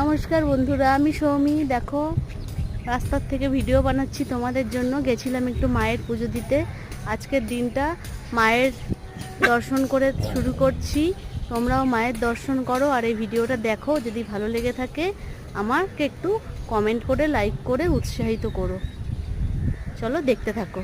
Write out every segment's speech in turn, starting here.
নমস্কার বন্ধুরা, আমি সৌমি। দেখো, রাস্তার থেকে ভিডিও বানাচ্ছি তোমাদের জন্য। গেছিলাম একটু মায়ের পুজো দিতে। আজকের দিনটা মায়ের দর্শন করে শুরু করছি। তোমরাও মায়ের দর্শন করো আর এই ভিডিওটা দেখো। যদি ভালো লেগে থাকে, আমাকে একটু কমেন্ট করে লাইক করে, উৎসাহিত করো। চলো, দেখতে থাকো।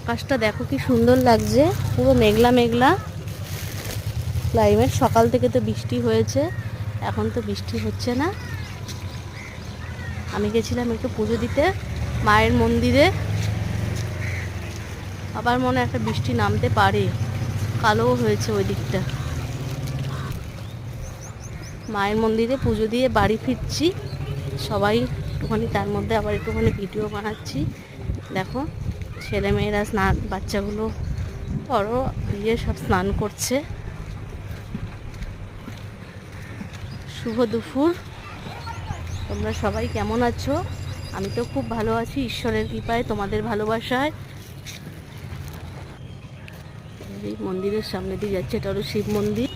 আকাশটা দেখো কি সুন্দর লাগছে, পুরো মেঘলা মেঘলা। ক্লাইমেট সকাল থেকে তো বৃষ্টি হয়েছে, এখন তো বৃষ্টি হচ্ছে না। আমি গেছিলাম একটু পুজো দিতে, মায়ের মন্দিরে। আবার মনে একটা বৃষ্টি নামতে পারে, কালোও হয়েছে ওই দিকটা। মায়ের মন্দিরে পুজো দিয়ে বাড়ি ফিরছি। সবাই একটুখানি তার মধ্যে আবার একটুখানি ভিডিও বানাচ্ছি। দেখো, ছেলেমেয়েরা স্নান, বাচ্চাগুলো বড় ইয়ে সব স্নান করছে। শুভ দুপুর। তোমরা সবাই কেমন আছো? আমি তো খুব ভালো আছি, ঈশ্বরের কৃপায়, তোমাদের ভালোবাসায়। এই মন্দিরের সামনে দিয়ে যাচ্ছে, এটা হলো শিব মন্দির।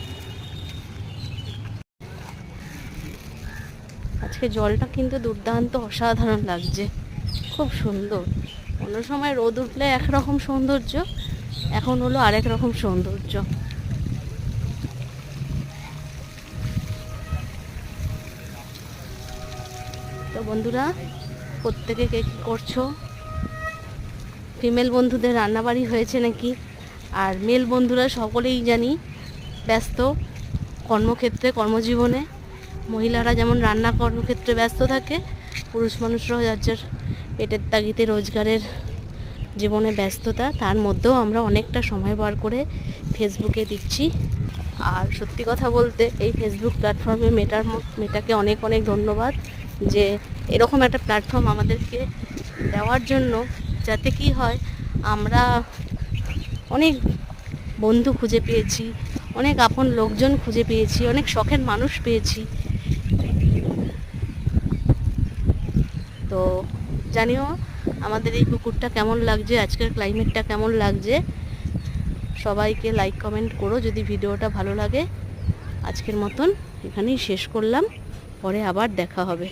আজকে জলটা কিন্তু দুর্দান্ত, অসাধারণ লাগছে। খুব সুন্দর। অন্য সময় রোদ উঠলে একরকম সৌন্দর্য, এখন হলো আরেক রকম সৌন্দর্য। তো বন্ধুরা, প্রত্যেকে কে কী করছ? ফিমেল বন্ধুদের রান্নাবাড়ি হয়েছে নাকি? আর মেল বন্ধুরা সকলেই জানি ব্যস্ত, কর্মক্ষেত্রে, কর্মজীবনে। মহিলারা যেমন রান্না কর্মক্ষেত্রে ব্যস্ত থাকে, পুরুষ মানুষরাও যার যার পেটের তাগিতে রোজগারের জীবনে ব্যস্ততা, তার মধ্যেও আমরা অনেকটা সময় বার করে ফেসবুকে দিচ্ছি। আর সত্যি কথা বলতে এই ফেসবুক প্ল্যাটফর্মে মেটার মেটাকে অনেক অনেক ধন্যবাদ যে এরকম একটা প্ল্যাটফর্ম আমাদেরকে দেওয়ার জন্য, যাতে কি হয়, আমরা অনেক বন্ধু খুঁজে পেয়েছি, অনেক আপন লোকজন খুঁজে পেয়েছি, অনেক শখের মানুষ পেয়েছি। তো জানিও, আমাদের এই পুকুরটা কেমন লাগছে, আজকের ক্লাইমেটটা কেমন লাগছে? সবাইকে লাইক কমেন্ট করো যদি ভিডিওটা ভালো লাগে। আজকের মতন এখানেই শেষ করলাম, পরে আবার দেখা হবে।